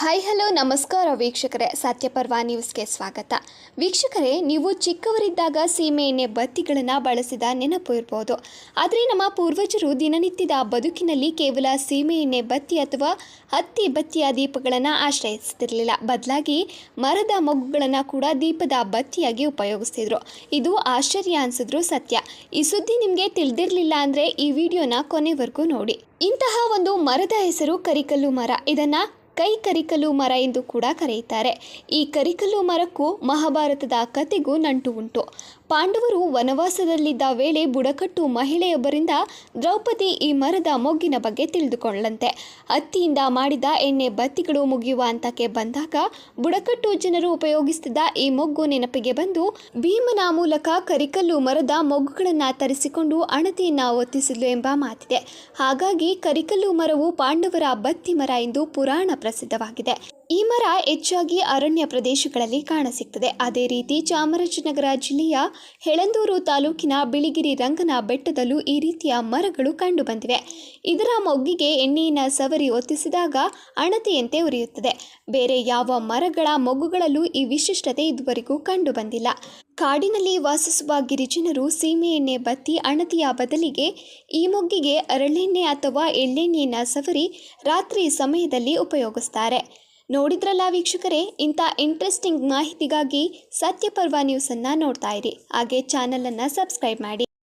Hi hello ನಮಸ್ಕಾರ ವೀಕ್ಷಕರೇ. ಸತ್ಯಪರ್ವ ನ್ಯೂಸ್ಗೆ ಸ್ವಾಗತ. ವೀಕ್ಷಕರೇ, ನೀವು ಚಿಕ್ಕವರಿದ್ದಾಗ ಸೀಮೆ ಎಣ್ಣೆ ಬತ್ತಿಗಳನ್ನು ಬಳಸಿದ ನೆನಪು ಇರ್ಬೋದು. ಆದರೆ ನಮ್ಮ ಪೂರ್ವಜರು ದಿನನಿತ್ಯದ ಬದುಕಿನಲ್ಲಿ ಕೇವಲ ಸೀಮೆ ಎಣ್ಣೆ ಬತ್ತಿ ಅಥವಾ ಹತ್ತಿ ಬತ್ತಿಯ ದೀಪಗಳನ್ನು ಆಶ್ರಯಿಸ್ತಿರಲಿಲ್ಲ. ಬದಲಾಗಿ ಮರದ ಮೊಗ್ಗುಗಳನ್ನು ಕೂಡ ದೀಪದ ಬತ್ತಿಯಾಗಿ ಉಪಯೋಗಿಸ್ತಿದ್ರು. ಇದು ಆಶ್ಚರ್ಯ ಅನಿಸಿದ್ರು ಸತ್ಯ. ಈ ಸುದ್ದಿ ನಿಮಗೆ ತಿಳಿದಿರಲಿಲ್ಲ ಅಂದರೆ ಈ ವಿಡಿಯೋನ ಕೊನೆವರೆಗೂ ನೋಡಿ. ಇಂತಹ ಒಂದು ಮರದ ಹೆಸರು ಕರಿಕಲ್ಲು ಮರ. ಇದನ್ನು ಕೈ ಕರಿಕಲು ಮರ ಎಂದು ಕೂಡ ಕರೆಯುತ್ತಾರೆ. ಈ ಕರಿಕಲ್ಲು ಮರಕ್ಕೂ ಮಹಾಭಾರತದ ಕತೆಗೂ ನಂಟು ಉಂಟು. ಪಾಂಡವರು ವನವಾಸದಲ್ಲಿದ್ದ ವೇಳೆ ಬುಡಕಟ್ಟು ಮಹಿಳೆಯೊಬ್ಬರಿಂದ ದ್ರೌಪದಿ ಈ ಮರದ ಮೊಗ್ಗಿನ ಬಗ್ಗೆ ತಿಳಿದುಕೊಂಡಂತೆ ಹತ್ತಿಯಿಂದ ಮಾಡಿದ ಎಣ್ಣೆ ಬತ್ತಿಗಳು ಮುಗಿಯುವ ಹಂತಕ್ಕೆ ಬಂದಾಗ ಬುಡಕಟ್ಟು ಜನರು ಉಪಯೋಗಿಸುತ್ತಿದ್ದ ಈ ಮೊಗ್ಗು ನೆನಪಿಗೆ ಬಂದು ಭೀಮನ ಮೂಲಕ ಕರಿಕಲ್ಲು ಮರದ ಮೊಗ್ಗುಗಳನ್ನು ತರಿಸಿಕೊಂಡು ಅಣತಿಯನ್ನು ಒತ್ತಿಸಿದ್ಲು ಎಂಬ ಮಾತಿದೆ. ಹಾಗಾಗಿ ಕರಿಕಲ್ಲು ಮರವು ಪಾಂಡವರ ಬತ್ತಿ ಮರ ಎಂದು ಪುರಾಣ ಪ್ರಸಿದ್ಧವಾಗಿದೆ. ಈ ಮರ ಹೆಚ್ಚಾಗಿ ಅರಣ್ಯ ಪ್ರದೇಶಗಳಲ್ಲಿ ಕಾಣಸಿಗ್ತದೆ. ಅದೇ ರೀತಿ ಚಾಮರಾಜನಗರ ಜಿಲ್ಲೆಯ ಹೆಳಂದೂರು ತಾಲೂಕಿನ ಬಿಳಿಗಿರಿ ರಂಗನ ಬೆಟ್ಟದಲ್ಲೂ ಈ ರೀತಿಯ ಮರಗಳು ಕಂಡುಬಂದಿವೆ. ಇದರ ಮೊಗ್ಗಿಗೆ ಎಣ್ಣೆಯನ್ನು ಸವರಿ ಒತ್ತಿಸಿದಾಗ ಅಣತೆಯಂತೆ ಉರಿಯುತ್ತದೆ. ಬೇರೆ ಯಾವ ಮರಗಳ ಮೊಗ್ಗುಗಳಲ್ಲೂ ಈ ವಿಶಿಷ್ಟತೆ ಇದುವರೆಗೂ ಕಂಡುಬಂದಿಲ್ಲ. ಕಾಡಿನಲ್ಲಿ ವಾಸಿಸುವ ಗಿರಿಜನರು ಸೀಮೆಎಣ್ಣೆ ಬತ್ತಿ ಅಣತಿಯ ಬದಲಿಗೆ ಈ ಮೊಗ್ಗಿಗೆ ಅರಳೆಣ್ಣೆ ಅಥವಾ ಎಳ್ಳೆಣ್ಣೆಯನ್ನು ಸವರಿ ರಾತ್ರಿ ಸಮಯದಲ್ಲಿ ಉಪಯೋಗಿಸ್ತಾರೆ. ನೋಡಿದ್ರಲ್ಲ ವೀಕ್ಷಕರೇ? ಇಂಥ ಇಂಟ್ರೆಸ್ಟಿಂಗ್ ಮಾಹಿತಿಗಾಗಿ ಸತ್ಯಪರ್ವ ನ್ಯೂಸನ್ನು ನೋಡ್ತಾ ಇರಿ. ಹಾಗೆ ಚಾನಲನ್ನು ಸಬ್ಸ್ಕ್ರೈಬ್ ಮಾಡಿ.